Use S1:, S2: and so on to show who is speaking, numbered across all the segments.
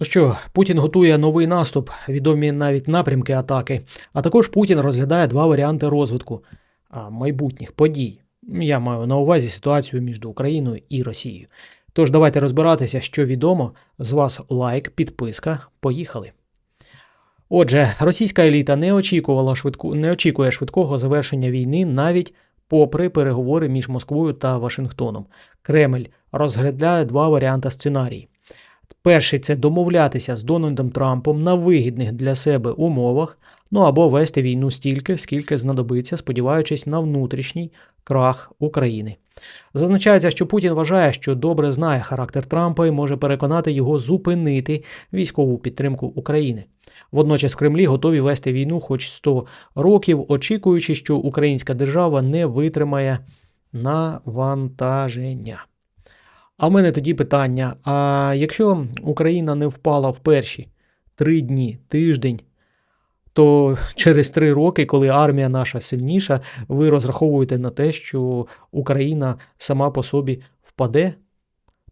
S1: Ну що, Путін готує новий наступ, відомі навіть напрямки атаки. А також Путін розглядає два варіанти розвитку майбутніх подій. Я маю на увазі ситуацію між Україною і Росією. Тож давайте розбиратися, що відомо. З вас лайк, підписка. Поїхали. Отже, російська еліта не очікувала швидку, не очікує швидкого завершення війни навіть попри переговори між Москвою та Вашингтоном. Кремль розглядає два варіанти сценарій. Перший це домовлятися з Дональдом Трампом на вигідних для себе умовах, ну або вести війну стільки, скільки знадобиться, сподіваючись на внутрішній крах України. Зазначається, що Путін вважає, що добре знає характер Трампа і може переконати його зупинити військову підтримку України. Водночас Кремлі готові вести війну хоч 100 років, очікуючи, що українська держава не витримає навантаження. А в мене тоді питання: а якщо Україна не впала в перші три дні, тиждень, то через три роки, коли армія наша сильніша, ви розраховуєте на те, що Україна сама по собі впаде?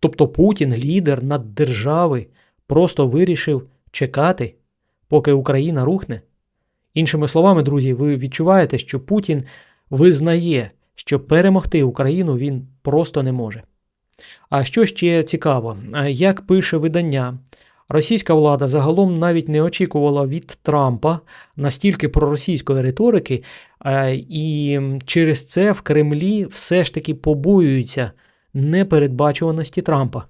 S1: Тобто Путін, лідер наддержави, просто вирішив чекати, поки Україна рухне? Іншими словами, друзі, ви відчуваєте, що Путін визнає, що перемогти Україну він просто не може. А що ще цікаво, як пише видання, російська влада загалом навіть не очікувала від Трампа настільки проросійської риторики, і через це в Кремлі все ж таки побоюються непередбачуваності Трампа.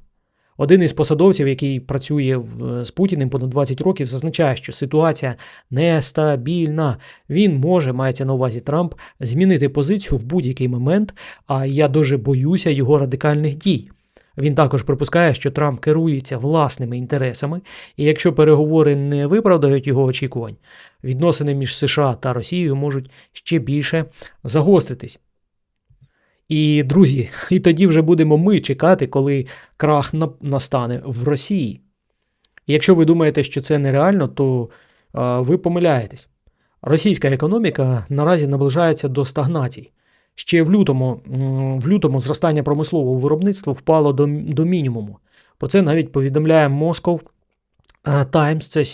S1: Один із посадовців, який працює з Путіним понад 20 років, зазначає, що ситуація нестабільна. Він може, мається на увазі Трамп, змінити позицію в будь-який момент, а я дуже боюся його радикальних дій. Він також припускає, що Трамп керується власними інтересами, і якщо переговори не виправдають його очікувань, відносини між США та Росією можуть ще більше загостритись. І, друзі, і тоді вже будемо ми чекати, коли крах настане в Росії. І якщо ви думаєте, що це нереально, то а, ви помиляєтесь. Російська економіка наразі наближається до стагнації. Ще в лютому в лютому зростання промислового виробництва впало до, до мінімуму. Про це навіть повідомляє Moscow Times, це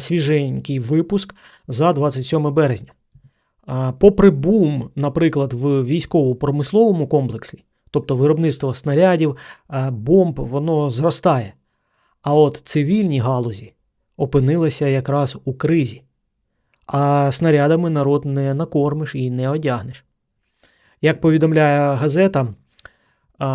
S1: свіженький випуск за 27 березня. Попри бум, наприклад, в військово-промисловому комплексі, тобто виробництво снарядів, бомб, воно зростає. А от цивільні галузі опинилися якраз у кризі, а снарядами народ не накормиш і не одягнеш. Як повідомляє газета,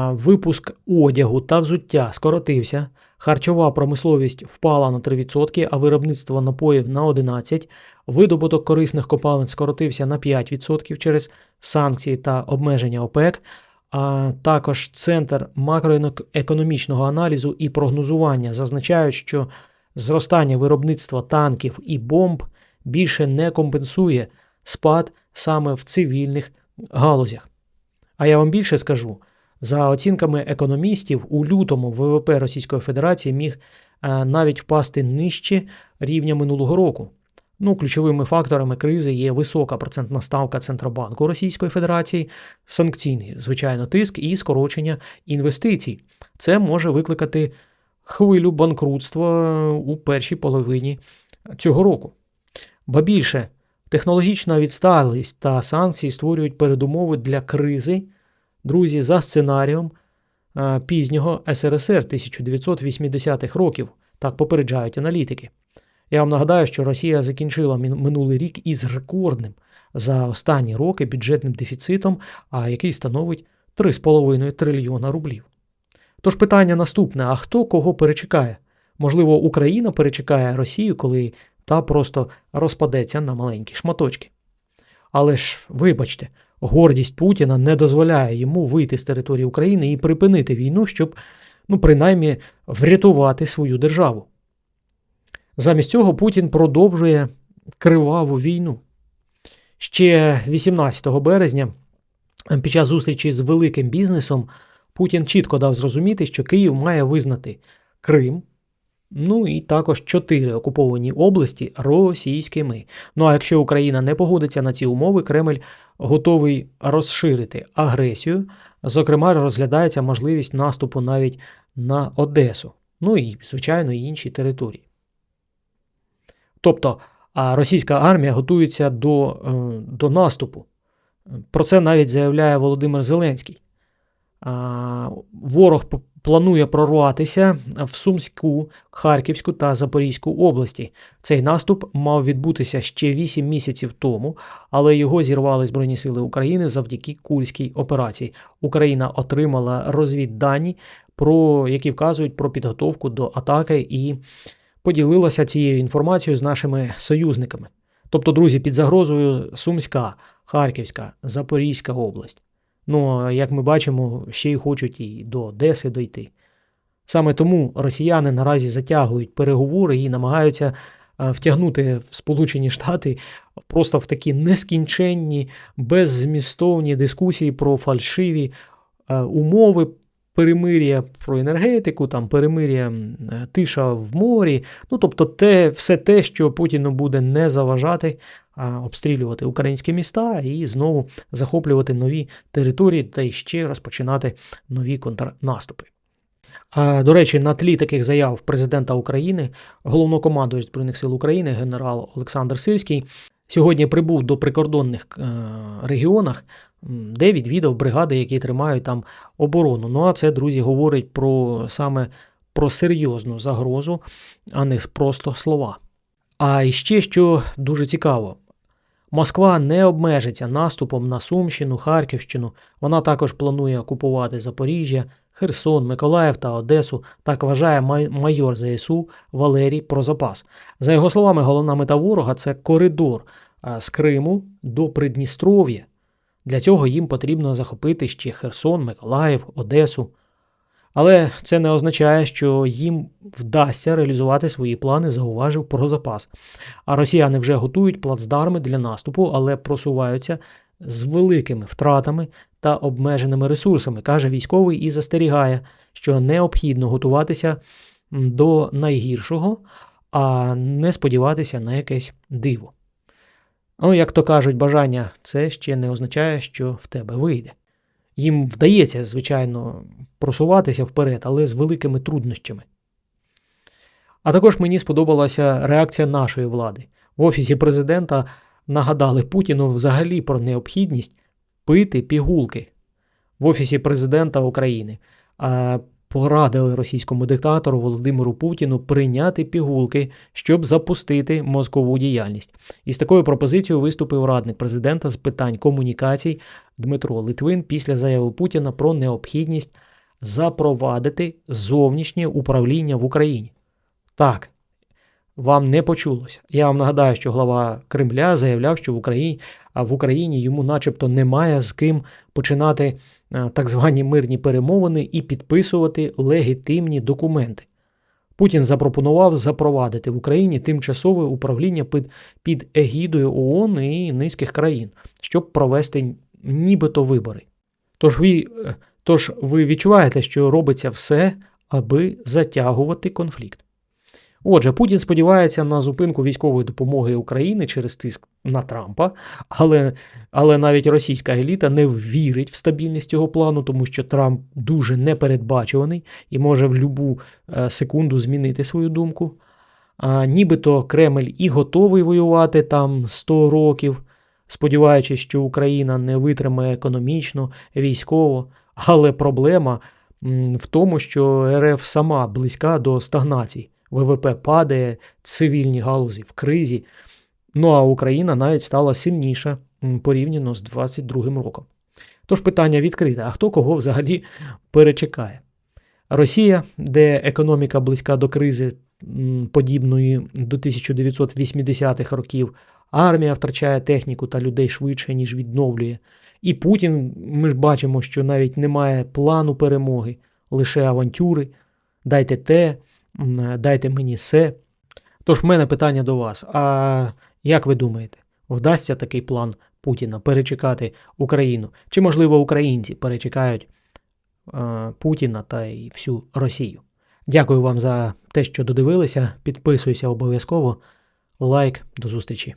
S1: випуск одягу та взуття скоротився, харчова промисловість впала на 3%, а виробництво напоїв на 11%, видобуток корисних копалин скоротився на 5% через санкції та обмеження ОПЕК, а також Центр макроекономічного аналізу і прогнозування зазначають, що зростання виробництва танків і бомб більше не компенсує спад саме в цивільних галузях. А я вам більше скажу. За оцінками економістів, у лютому ВВП Російської Федерації міг е, навіть впасти нижче рівня минулого року. Ну, ключовими факторами кризи є висока процентна ставка Центробанку Російської Федерації, санкційний, звичайно, тиск і скорочення інвестицій. Це може викликати хвилю банкрутства у першій половині цього року. Ба більше, технологічна відсталість та санкції створюють передумови для кризи друзі, за сценарієм пізнього СРСР 1980-х років, так попереджають аналітики. Я вам нагадаю, що Росія закінчила минулий рік із рекордним за останні роки бюджетним дефіцитом, а який становить 3,5 трильйона рублів. Тож питання наступне: а хто кого перечекає? Можливо, Україна перечекає Росію, коли та просто розпадеться на маленькі шматочки. Але ж, вибачте, гордість Путіна не дозволяє йому вийти з території України і припинити війну, щоб, ну, принаймні, врятувати свою державу. Замість цього Путін продовжує криваву війну. Ще 18 березня, під час зустрічі з великим бізнесом, Путін чітко дав зрозуміти, що Київ має визнати Крим Ну і також чотири окуповані області російськими. Ну а якщо Україна не погодиться на ці умови, Кремль готовий розширити агресію. Зокрема, розглядається можливість наступу навіть на Одесу. ну і, звичайно, інші території. Тобто російська армія готується до, е, до наступу. Про це навіть заявляє Володимир Зеленський. Ворог планує прорватися в Сумську, Харківську та Запорізьку області. Цей наступ мав відбутися ще 8 місяців тому, але його зірвали Збройні Сили України завдяки Курській операції. Україна отримала розвіддані, про які вказують про підготовку до атаки і поділилася цією інформацією з нашими союзниками. Тобто, друзі, під загрозою Сумська, Харківська, Запорізька область. Ну, як ми бачимо, ще й хочуть і до Одеси дойти. Саме тому росіяни наразі затягують переговори і намагаються е, втягнути в Сполучені Штати просто в такі нескінченні, беззмістовні дискусії про фальшиві е, умови перемир'я про енергетику, там перемир'я е, тиша в морі. Ну, тобто, те, все те, що Путіну буде не заважати а, обстрілювати українські міста і знову захоплювати нові території та й ще розпочинати нові контрнаступи. До речі, на тлі таких заяв президента України, головнокомандувач Збройних сил України, генерал Олександр Сирський, сьогодні прибув до прикордонних е, регіонах, де відвідав бригади, які тримають там оборону. Ну а це, друзі, говорить про саме про серйозну загрозу, а не просто слова. А іще що дуже цікаво. Москва не обмежиться наступом на Сумщину, Харківщину. Вона також планує окупувати Запоріжжя, Херсон, Миколаїв та Одесу, так вважає майор ЗСУ Валерій Прозапас. За його словами, головна мета ворога це коридор з Криму до Придністров'я. Для цього їм потрібно захопити ще Херсон, Миколаїв, Одесу. Але це не означає, що їм вдасться реалізувати свої плани, зауважив про запас. А росіяни вже готують плацдарми для наступу, але просуваються з великими втратами та обмеженими ресурсами, каже військовий і застерігає, що необхідно готуватися до найгіршого, а не сподіватися на якесь диво. Ну, як то кажуть, бажання це ще не означає, що в тебе вийде. Їм вдається, звичайно, просуватися вперед, але з великими труднощами. А також мені сподобалася реакція нашої влади. В офісі президента нагадали Путіну взагалі про необхідність пити пігулки в офісі президента України. А порадили російському диктатору Володимиру Путіну прийняти пігулки, щоб запустити мозкову діяльність. І з такою пропозицією виступив радник президента з питань комунікацій Дмитро Литвин після заяви Путіна про необхідність запровадити зовнішнє управління в Україні. Так, вам не почулося. Я вам нагадаю, що глава Кремля заявляв, що в Україні, в Україні йому начебто немає з ким починати е, так звані мирні перемовини і підписувати легітимні документи. Путін запропонував запровадити в Україні тимчасове управління під, під егідою ООН і низьких країн, щоб провести нібито вибори. Тож ви, е, тож ви відчуваєте, що робиться все, аби затягувати конфлікт. Отже, Путін сподівається на зупинку військової допомоги України через тиск на Трампа, але, але навіть російська еліта не вірить в стабільність цього плану, тому що Трамп дуже непередбачуваний і може в будь-яку секунду змінити свою думку. А, нібито Кремль і готовий воювати там 100 років, сподіваючись, що Україна не витримає економічно, військово. Але проблема в тому, що РФ сама близька до стагнації. ВВП падає, цивільні галузі в кризі. Ну а Україна навіть стала сильніша порівняно з 22-м роком. Тож питання відкрите: а хто кого взагалі перечекає? Росія, де економіка близька до кризи подібної до 1980-х років, армія втрачає техніку та людей швидше, ніж відновлює. І Путін, ми ж бачимо, що навіть немає плану перемоги, лише авантюри. Дайте те, дайте мені все. Тож в мене питання до вас: а як ви думаєте, вдасться такий план Путіна перечекати Україну? Чи, можливо, українці перечекають е, Путіна та й всю Росію? Дякую вам за те, що додивилися. Підписуйся обов'язково. Лайк, до зустрічі.